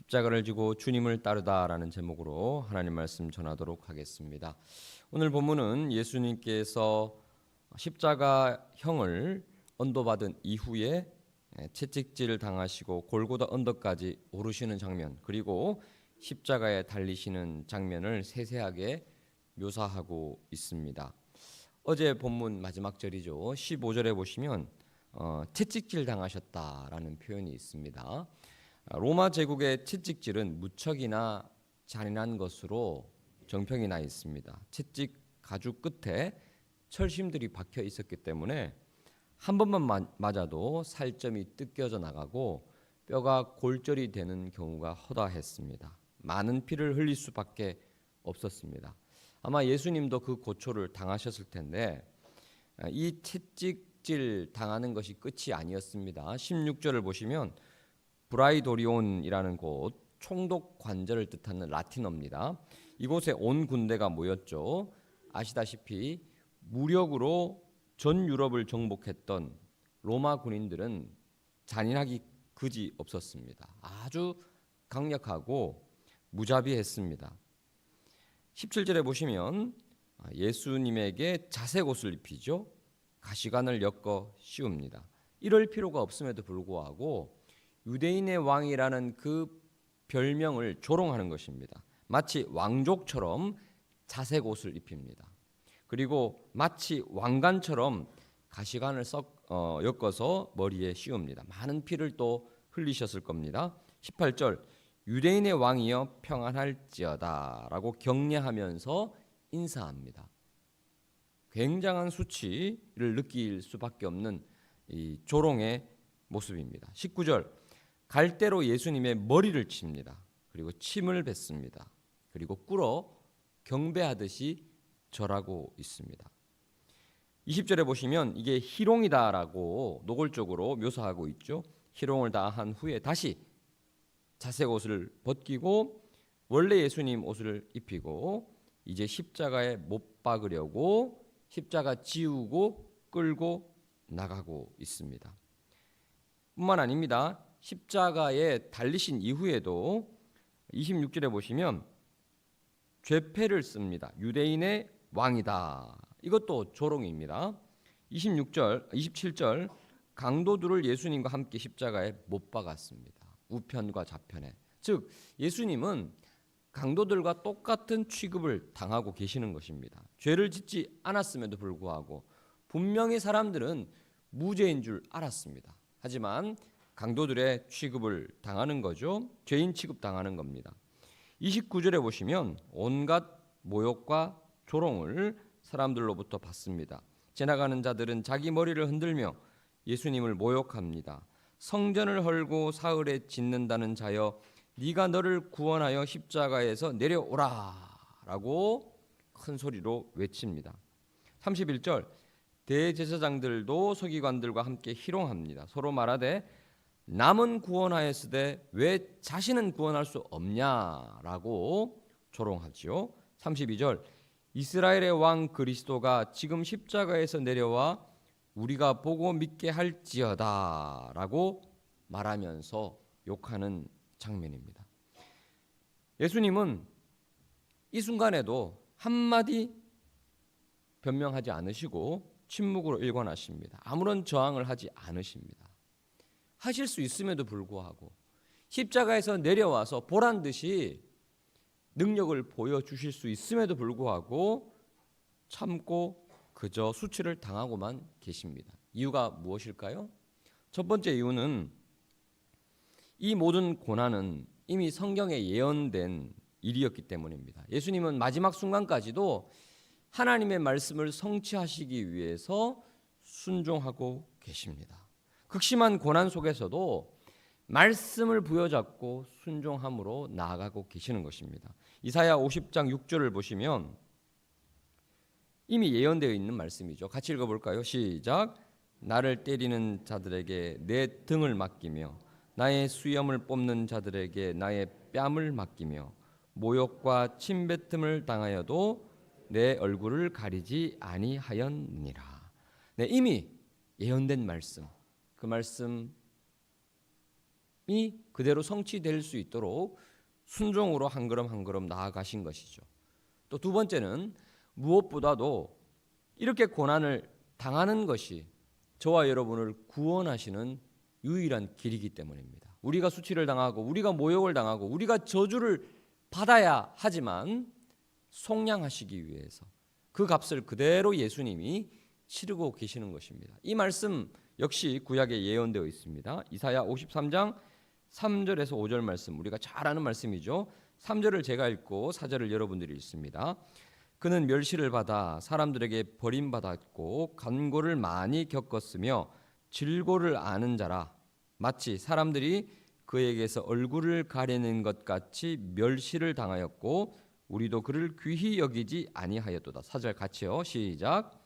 십자가를 지고 주님을 따르다라는 제목으로 하나님 말씀 전하도록 하겠습니다. 오늘 본문은 예수님께서 십자가형을 언도받은 이후에 채찍질 당하시고 골고다 언덕까지 오르시는 장면 그리고 십자가에 달리시는 장면을 세세하게 묘사하고 있습니다. 어제 본문 마지막 절이죠. 15절에 보시면 어, 채찍질 당하셨다라는 표현이 있습니다. 로마 제국의 채찍질은 무척이나 잔인한 것으로 정평이 나 있습니다. 채찍 가죽 끝에 철심들이 박혀 있었기 때문에 한 번만 맞아도 살점이 뜯겨져 나가고 뼈가 골절이 되는 경우가 허다했습니다. 많은 피를 흘릴 수밖에 없었습니다. 아마 예수님도 그 고초를 당하셨을 텐데 이 채찍질 당하는 것이 끝이 아니었습니다. 16절을 보시면 브라이도리온이라는 곳 총독 관절을 뜻하는 라틴어입니다. 이곳에 온 군대가 모였죠. 아시다시피 무력으로 전 유럽을 정복했던 로마 군인들은 잔인하기 그지 없었습니다. 아주 강력하고 무자비했습니다. 17절에 보시면 예수님에게 자색 옷을 입히죠. 가시관을 엮어 씌웁니다. 이럴 필요가 없음에도 불구하고 유대인의 왕이라는 그 별명을 조롱하는 것입니다. 마치 왕족처럼 자색 옷을 입힙니다. 그리고 마치 왕관처럼 가시관을 썩 어, 엮어서 머리에 씌웁니다. 많은 피를 또 흘리셨을 겁니다. 18절 유대인의 왕이여 평안할지어다라고 격려하면서 인사합니다. 굉장한 수치를 느낄 수밖에 없는 이 조롱의 모습입니다. 19절 갈대로 예수님의 머리를 칩니다. 그리고 침을 뱉습니다. 그리고 꿇어 경배하듯이 절하고 있습니다. 20절에 보시면 이게 희롱이다라고 노골적으로 묘사하고 있죠. 희롱을 다한 후에 다시 자색 옷을 벗기고 원래 예수님 옷을 입히고 이제 십자가에 못 박으려고 십자가 지우고 끌고 나가고 있습니다. 뿐만 아닙니다. 십자가에 달리신 이후에도 26절에 보시면 죄패를 씁니다. 유대인의 왕이다. 이것도 조롱입니다. 26절, 27절 강도들을 예수님과 함께 십자가에 못 박았습니다. 우편과 좌편에. 즉 예수님은 강도들과 똑같은 취급을 당하고 계시는 것입니다. 죄를 짓지 않았음에도 불구하고 분명히 사람들은 무죄인 줄 알았습니다. 하지만 강도들의 취급을 당하는 거죠. 죄인 취급 당하는 겁니다. 29절에 보시면 온갖 모욕과 조롱을 사람들로부터 받습니다. 지나가는 자들은 자기 머리를 흔들며 예수님을 모욕합니다. 성전을 헐고 사흘에 짓는다는 자여 네가 너를 구원하여 십자가에서 내려오라라고 큰 소리로 외칩니다. 31절 대제사장들도 서기관들과 함께 희롱합니다. 서로 말하되 남은 구원하였으되 왜 자신은 구원할 수 없냐라고 조롱하지요. 32절 이스라엘의 왕 그리스도가 지금 십자가에서 내려와 우리가 보고 믿게 할지어다라고 말하면서 욕하는 장면입니다. 예수님은 이 순간에도 한마디 변명하지 않으시고 침묵으로 일관하십니다. 아무런 저항을 하지 않으십니다. 하실 수 있음에도 불구하고 십자가에서 내려와서 보란 듯이 능력을 보여 주실 수 있음에도 불구하고 참고 그저 수치를 당하고만 계십니다. 이유가 무엇일까요? 첫 번째 이유는 이 모든 고난은 이미 성경에 예언된 일이었기 때문입니다. 예수님은 마지막 순간까지도 하나님의 말씀을 성취하시기 위해서 순종하고 계십니다. 극심한 고난 속에서도 말씀을 부여잡고 순종함으로 나아가고 계시는 것입니다. 이사야 50장 6절을 보시면 이미 예언되어 있는 말씀이죠. 같이 읽어 볼까요? 시작. 나를 때리는 자들에게 내 등을 맡기며 나의 수염을 뽑는 자들에게 나의 뺨을 맡기며 모욕과 침뱉음을 당하여도 내 얼굴을 가리지 아니하였느니라. 네, 이미 예언된 말씀. 그 말씀이 그대로 성취될 수 있도록 순종으로 한 걸음 한 걸음 나아가신 것이죠. 또 두 번째는 무엇보다도 이렇게 고난을 당하는 것이 저와 여러분을 구원하시는 유일한 길이기 때문입니다. 우리가 수치를 당하고 우리가 모욕을 당하고 우리가 저주를 받아야 하지만 속량하시기 위해서 그 값을 그대로 예수님이 치르고 계시는 것입니다. 이 말씀 역시 구약에 예언되어 있습니다. 이사야 53장 3절에서 5절 말씀 우리가 잘 아는 말씀이죠. 3절을 제가 읽고 4절을 여러분들이 읽습니다. 그는 멸시를 받아 사람들에게 버림받았고 간고를 많이 겪었으며 질고를 아는 자라 마치 사람들이 그에게서 얼굴을 가리는 것 같이 멸시를 당하였고 우리도 그를 귀히 여기지 아니하였도다. 사절 같이요. 시작.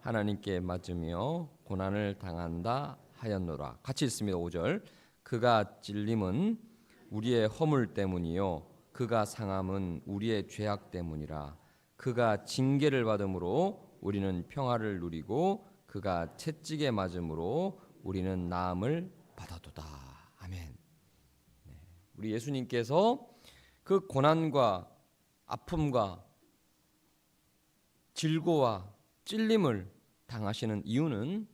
하나님께 맞으며 고난을 당한다 하였노라. 같이 읽습니다. 5절. 그가 찔림은 우리의 허물 때문이요 그가 상함은 우리의 죄악 때문이라. 그가 징계를 받음으로 우리는 평화를 누리고 그가 채찍에 맞음으로 우리는 나음을 받아도다. 아멘. 네. 우리 예수님께서 그 고난과 아픔과 질고와 찔림을 당하시는 이유는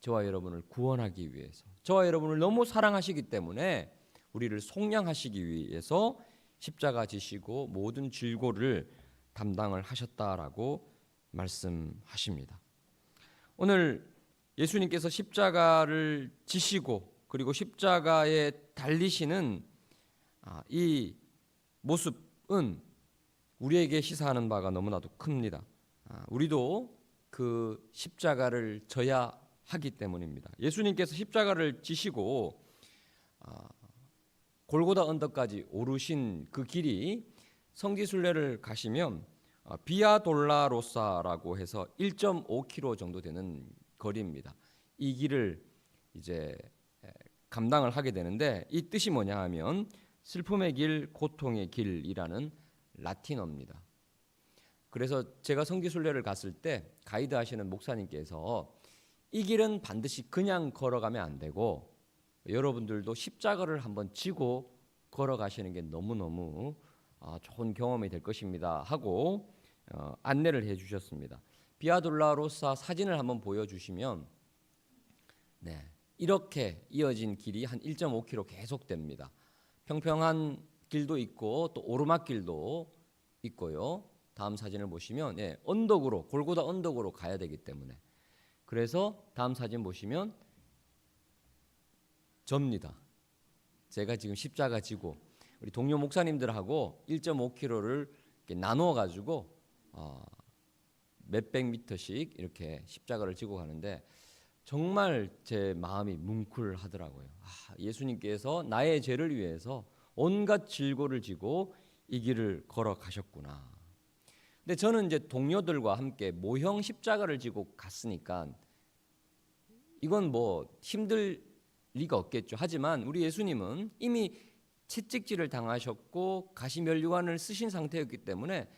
저와 여러분을 구원하기 위해서, 저와 여러분을 너무 사랑하시기 때문에 우리를 속량하시기 위해서 십자가 지시고 모든 질고를 담당을 하셨다라고 말씀하십니다. 오늘 예수님께서 십자가를 지시고 그리고 십자가에 달리시는 아, 이 모습은 우리에게 시사하는 바가 너무나도 큽니다. 아, 우리도 그 십자가를 져야 하기 때문입니다. 예수님께서 십자가를 지시고 아, 골고다 언덕까지 오르신 그 길이 성지순례를 가시면 아, 비아돌라로사라고 해서 1.5km 정도 되는 거리입니다. 이 길을 이제 감당을 하게 되는데 이 뜻이 뭐냐 하면 슬픔의 길, 고통의 길이라는 라틴어입니다. 그래서 제가 성지순례를 갔을 때 가이드 하시는 목사님께서 이 길은 반드시 그냥 걸어가면 안 되고 여러분들도 십자가를 한번 지고 걸어가시는 게 너무너무 아, 좋은 경험이 될 것입니다 하고 어, 안내를 해 주셨습니다. 비아돌라로사 사진을 한번 보여주시면 네, 이렇게 이어진 길이 한 1.5km 계속됩니다. 평평한 길도 있고 또 오르막길도 있고요. 다음 사진을 보시면 예, 언덕으로 골고다 언덕으로 가야 되기 때문에 그래서 다음 사진 보시면 접니다. 제가 지금 십자가 지고 우리 동료 목사님들하고 1.5km를 나누어 가지고 어, 몇백 미터씩 이렇게 십자가를 지고 가는데 정말 제 마음이 뭉클하더라고요. 아, 예수님께서 나의 죄를 위해서 온갖 질고를 지고 이 길을 걸어 가셨구나. 근데 저는 이제 동료들과 함께 모형 십자가를 지고 갔으니까 이건 뭐 힘들 리가 없겠죠. 하지만 우리 예수님은 이미 채찍질을 당하셨고 가시면류관을 쓰신 상태였기 때문에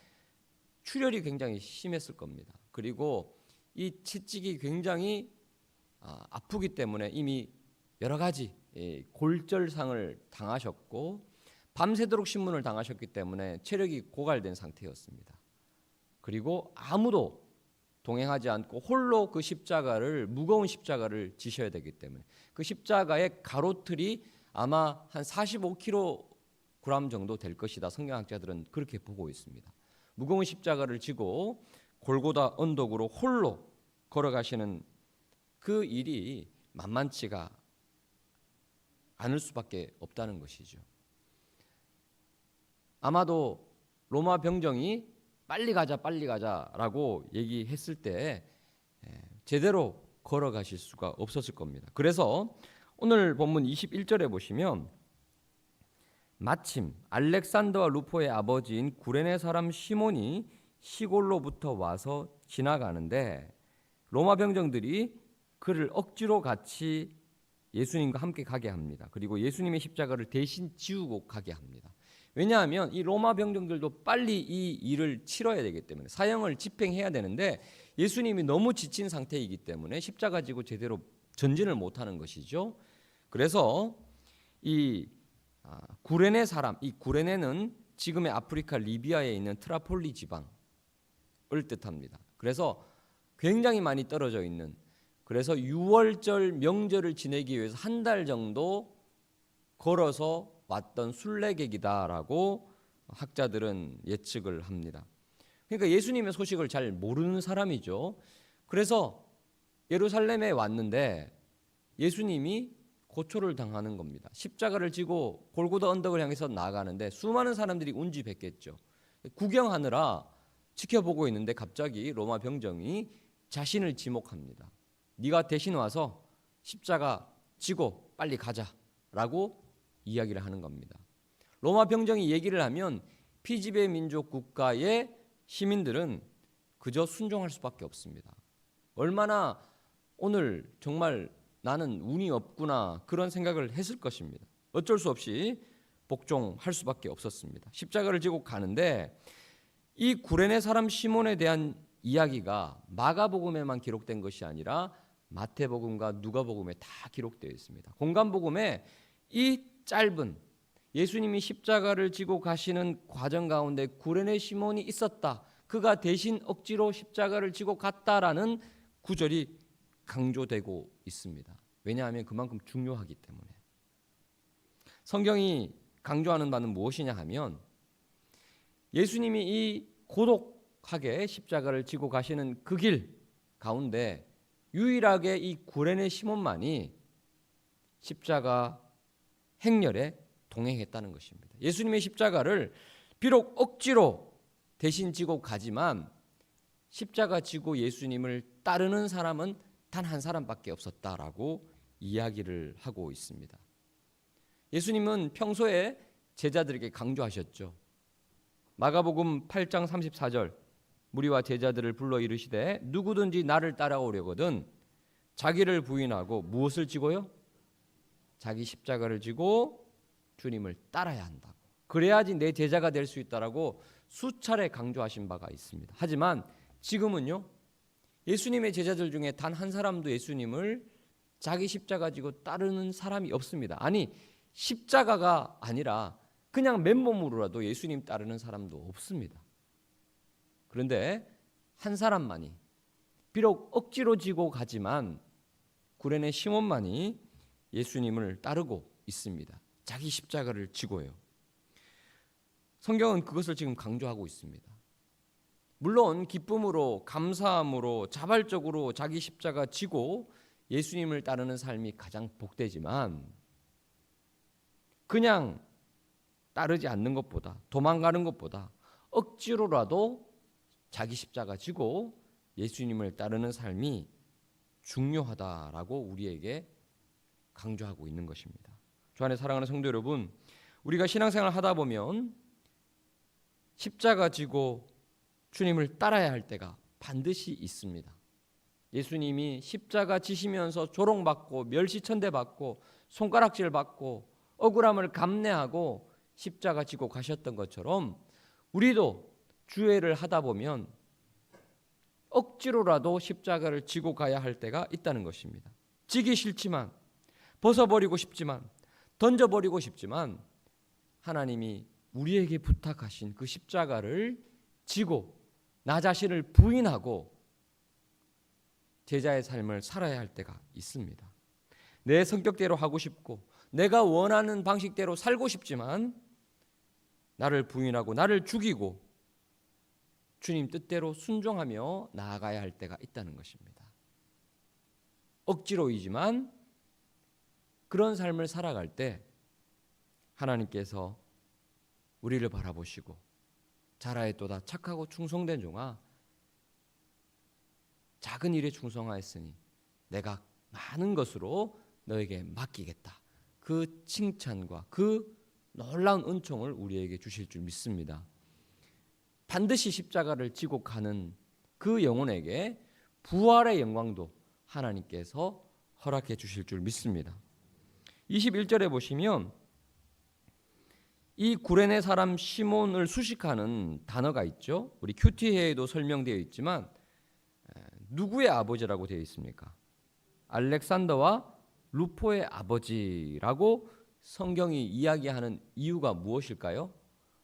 출혈이 굉장히 심했을 겁니다. 그리고 이 채찍이 굉장히 아, 아프기 때문에 이미 여러 가지 예, 골절상을 당하셨고 밤새도록 신문을 당하셨기 때문에 체력이 고갈된 상태였습니다. 그리고 아무도 동행하지 않고 홀로 그 십자가를 무거운 십자가를 지셔야 되기 때문에 그 십자가의 가로틀이 아마 한 45kg 정도 될 것이다. 성경학자들은 그렇게 보고 있습니다. 무거운 십자가를 지고 골고다 언덕으로 홀로 걸어가시는 그 일이 만만치가 않을 수밖에 없다는 것이죠. 아마도 로마 병정이 빨리 가자, 빨리 가자라고 얘기했을 때 예, 제대로 걸어가실 수가 없었을 겁니다. 그래서 오늘 본문 21절에 보시면 마침 알렉산더와 루포의 아버지인 구레네 사람 시몬이 시골로부터 와서 지나가는데 로마 병정들이 그를 억지로 같이 예수님과 함께 가게 합니다. 그리고 예수님의 십자가를 대신 지우고 가게 합니다. 왜냐하면 이 로마 병정들도 빨리 이 일을 치러야 되기 때문에 사형을 집행해야 되는데 예수님이 너무 지친 상태이기 때문에 십자가 지고 제대로 전진을 못하는 것이죠. 그래서 이 아, 구레네 사람, 이 구레네는 지금의 아프리카 리비아에 있는 트라폴리 지방을 뜻합니다. 그래서 굉장히 많이 떨어져 있는 그래서 6월절 명절을 지내기 위해서 한 달 정도 걸어서 왔던 순례객이다라고 학자들은 예측을 합니다. 그러니까 예수님의 소식을 잘 모르는 사람이죠. 그래서 예루살렘에 왔는데 예수님이 고초를 당하는 겁니다. 십자가를 지고 골고다 언덕을 향해서 나가는데 수많은 사람들이 운지했겠죠. 구경하느라 지켜보고 있는데 갑자기 로마 병정이 자신을 지목합니다. 네가 대신 와서 십자가 지고 빨리 가자라고 이야기를 하는 겁니다. 로마 병정이 얘기를 하면 피지배 민족 국가의 시민들은 그저 순종할 수밖에 없습니다. 얼마나 오늘 정말 나는 운이 없구나 그런 생각을 했을 것입니다. 어쩔 수 없이 복종할 수밖에 없었습니다. 십자가를 지고 가는데 이 구레네 사람 시몬에 대한 이야기가 마가복음에만 기록된 것이 아니라 마태복음과 누가복음에 다 기록되어 있습니다. 공간복음에 이 짧은 예수님이 십자가를 지고 가시는 과정 가운데 구레네 시몬이 있었다. 그가 대신 억지로 십자가를 지고 갔다라는 구절이 강조되고 있습니다. 왜냐하면 그만큼 중요하기 때문에. 성경이 강조하는 바는 무엇이냐 하면 예수님이 이 고독하게 십자가를 지고 가시는 그 길 가운데 유일하게 이 구레네 시몬만이 십자가 행렬에 동행했다는 것입니다. 예수님의 십자가를 비록 억지로 대신 지고 가지만 십자가 지고 예수님을 따르는 사람은 단 한 사람밖에 없었다라고 이야기를 하고 있습니다. 예수님은 평소에 제자들에게 강조하셨죠. 마가복음 8장 34절 무리와 제자들을 불러 이르시되 누구든지 나를 따라오려거든 자기를 부인하고 무엇을 지고요? 자기 십자가를 지고 주님을 따라야 한다고. 그래야지 내 제자가 될 수 있다라고 수차례 강조하신 바가 있습니다. 하지만 지금은요. 예수님의 제자들 중에 단 한 사람도 예수님을 자기 십자가 지고 따르는 사람이 없습니다. 아니, 십자가가 아니라 그냥 맨몸으로라도 예수님 따르는 사람도 없습니다. 그런데 한 사람만이 비록 억지로 지고 가지만 구레네 시몬만이 예수님을 따르고 있습니다. 자기 십자가를 지고요. 성경은 그것을 지금 강조하고 있습니다. 물론 기쁨으로 감사함으로 자발적으로 자기 십자가 지고 예수님을 따르는 삶이 가장 복되지만 그냥 따르지 않는 것보다 도망가는 것보다 억지로라도 자기 십자가 지고 예수님을 따르는 삶이 중요하다라고 우리에게 강조하고 있는 것입니다. 주 안에 사랑하는 성도 여러분, 우리가 신앙생활 하다 보면 십자가 지고 주님을 따라야 할 때가 반드시 있습니다. 예수님이 십자가 지시면서 조롱받고 멸시천대 받고 손가락질 받고 억울함을 감내하고 십자가 지고 가셨던 것처럼 우리도 주회를 하다 보면 억지로라도 십자가를 지고 가야 할 때가 있다는 것입니다. 지기 싫지만 벗어버리고 싶지만 던져버리고 싶지만 하나님이 우리에게 부탁하신 그 십자가를 지고 나 자신을 부인하고 제자의 삶을 살아야 할 때가 있습니다. 내 성격대로 하고 싶고 내가 원하는 방식대로 살고 싶지만 나를 부인하고 나를 죽이고 주님 뜻대로 순종하며 나아가야 할 때가 있다는 것입니다. 억지로이지만 그런 삶을 살아갈 때 하나님께서 우리를 바라보시고 자라했도다 착하고 충성된 종아 작은 일에 충성하였으니 내가 많은 것으로 너에게 맡기겠다. 그 칭찬과 그 놀라운 은총을 우리에게 주실 줄 믿습니다. 반드시 십자가를 지고 가는 그 영혼에게 부활의 영광도 하나님께서 허락해 주실 줄 믿습니다. 21절에 보시면 이 구레네 사람 시몬을 수식하는 단어가 있죠. 우리 큐티해에도 설명되어 있지만 에, 누구의 아버지라고 되어 있습니까? 알렉산더와 루포의 아버지라고 성경이 이야기하는 이유가 무엇일까요?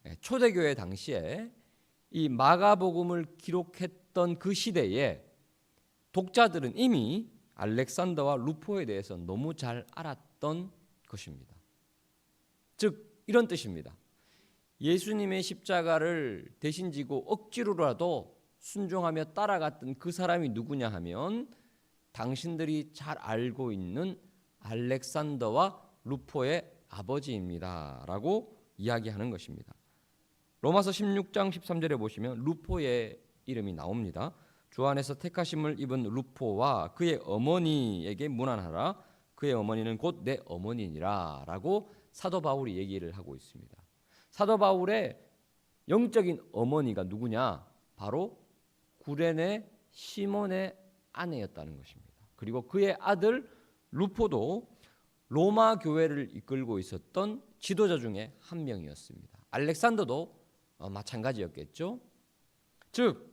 예, 초대교회 당시에 이 마가복음을 기록했던 그 시대에 독자들은 이미 알렉산더와 루포에 대해서 너무 잘 알았 던 것입니다. 즉 이런 뜻입니다. 예수님의 십자가를 대신 지고 억지로라도 순종하며 따라갔던 그 사람이 누구냐 하면 당신들이 잘 알고 있는 알렉산더와 루포의 아버지입니다라고 이야기하는 것입니다. 로마서 16장 13절에 보시면 루포의 이름이 나옵니다. 주 안에서 택하심을 입은 루포와 그의 어머니에게 문안하라. 그의 어머니는 곧 내 어머니니라라고 사도 바울이 얘기를 하고 있습니다. 사도 바울의 영적인 어머니가 누구냐? 바로 구레네 시몬의 아내였다는 것입니다. 그리고 그의 아들 루포도 로마 교회를 이끌고 있었던 지도자 중에 한 명이었습니다. 알렉산더도 어, 마찬가지였겠죠. 즉,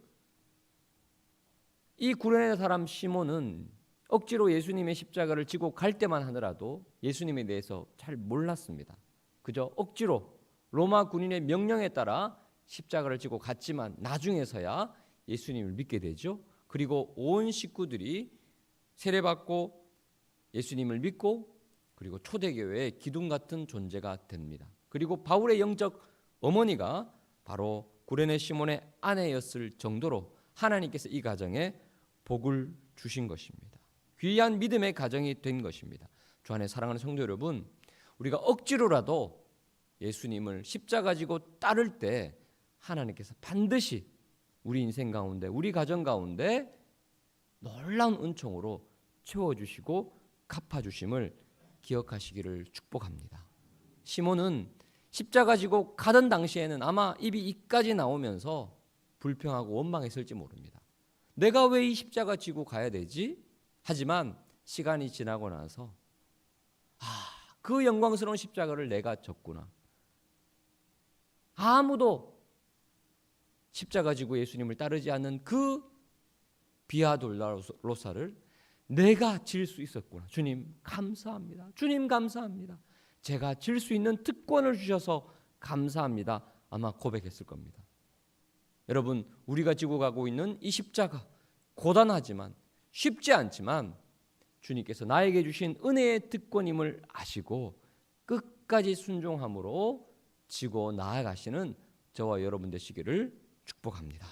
이 구레네 사람 시몬은 억지로 예수님의 십자가를 지고 갈 때만 하더라도 예수님에 대해서 잘 몰랐습니다. 그저 억지로 로마 군인의 명령에 따라 십자가를 지고 갔지만 나중에서야 예수님을 믿게 되죠. 그리고 온 식구들이 세례받고 예수님을 믿고 그리고 초대교회의 기둥 같은 존재가 됩니다. 그리고 바울의 영적 어머니가 바로 구레네 시몬의 아내였을 정도로 하나님께서 이 가정에 복을 주신 것입니다. 귀한 믿음의 가정이 된 것입니다. 주 안에 사랑하는 성도 여러분, 우리가 억지로라도 예수님을 십자가 지고 따를 때 하나님께서 반드시 우리 인생 가운데, 우리 가정 가운데 놀라운 은총으로 채워 주시고 갚아 주심을 기억하시기를 축복합니다. 시몬은 십자가 지고 가던 당시에는 아마 입이 이까지 나오면서 불평하고 원망했을지 모릅니다. 내가 왜 이 십자가 지고 가야 되지? 하지만 시간이 지나고 나서 아, 그 영광스러운 십자가를 내가 졌구나. 아무도 십자가 지고 예수님을 따르지 않는 그 비아돌라로사를 내가 질 수 있었구나. 주님 감사합니다. 주님 감사합니다. 제가 질 수 있는 특권을 주셔서 감사합니다. 아마 고백했을 겁니다. 여러분, 우리가 지고 가고 있는 이 십자가 고단하지만 쉽지 않지만 주님께서 나에게 주신 은혜의 특권임을 아시고 끝까지 순종함으로 지고 나아가시는 저와 여러분 되시기를 축복합니다.